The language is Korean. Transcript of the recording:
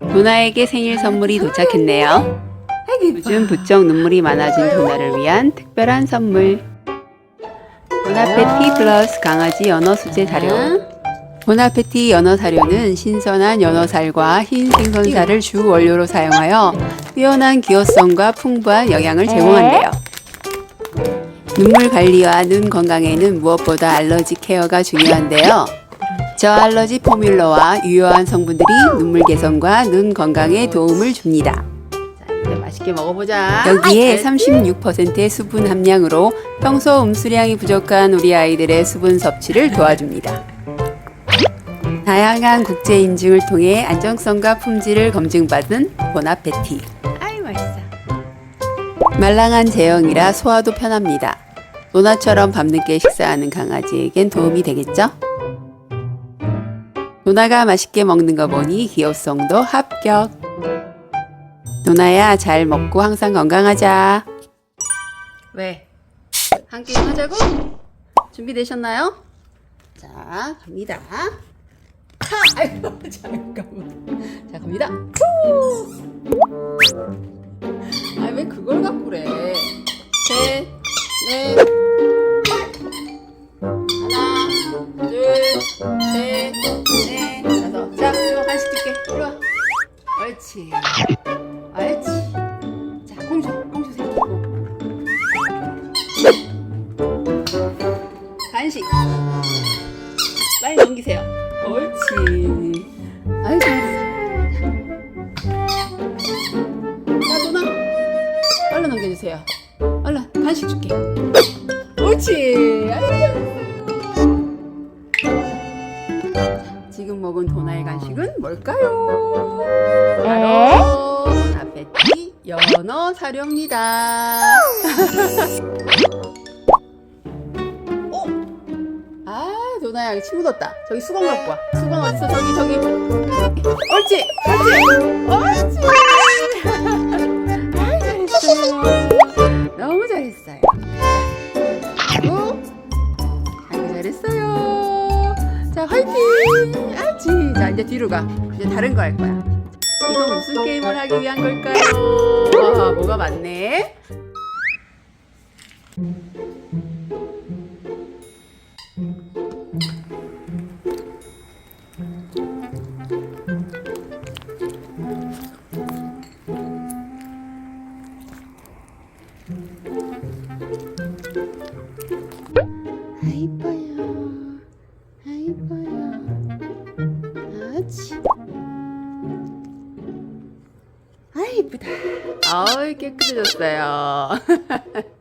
도나에게 생일 선물이 도착했네요. 요즘 부쩍 눈물이 많아진 도나를 위한 특별한 선물. 보나페티 플러스 강아지 연어 수제 사료. 보나페티 연어 사료는 신선한 연어살과 흰 생선살을 주 원료로 사용하여 뛰어난 기호성과 풍부한 영양을 제공한대요. 눈물 관리와 눈 건강에는 무엇보다 알러지 케어가 중요한데요. 저알러지 포뮬러와 유효한 성분들이 눈물 개선과 눈 건강에 도움을 줍니다. 맛있게 먹어보자. 여기에 36%의 수분 함량으로 평소 음수량이 부족한 우리 아이들의 수분 섭취를 도와줍니다. 다양한 국제 인증을 통해 안정성과 품질을 검증받은 보나페티. 아이 맛있어. 말랑한 제형이라 소화도 편합니다. 노나처럼 밤늦게 식사하는 강아지에겐 도움이 되겠죠? 노나가 맛있게 먹는 거 보니 기호성도 합격. 노나야 잘 먹고 항상 건강하자. 왜? 한 게임 하자고? 준비되셨나요? 자 갑니다. 하! 아이고 잠깐만. 자 갑니다. 아왜 그걸 갖고 그래? 셋, 넷, 옳지. 옳지. 자, 공주, 공주 새끼고. 간식. 빨리 넘기세요. 옳지. 아이고. 자, 누나. 얼른 넘겨주세요. 얼른 간식 줄게. 옳지. 먹은 도나의 간식은 뭘까요? 바로 보나페티 연어 사료입니다. 어? 아, 도나야 여기 침 묻었다. 저기 수건 갖고 와. 수건 어딨어? 저기 저기. 옳지, 옳지, 옳지. 자 이제 뒤로 가. 이제 다른 거 할 거야. 이거 무슨 게임을 하기 위한 걸까요? 와 뭐가. 아 이뻐 이쁘다. 아이 깨끗해졌어요.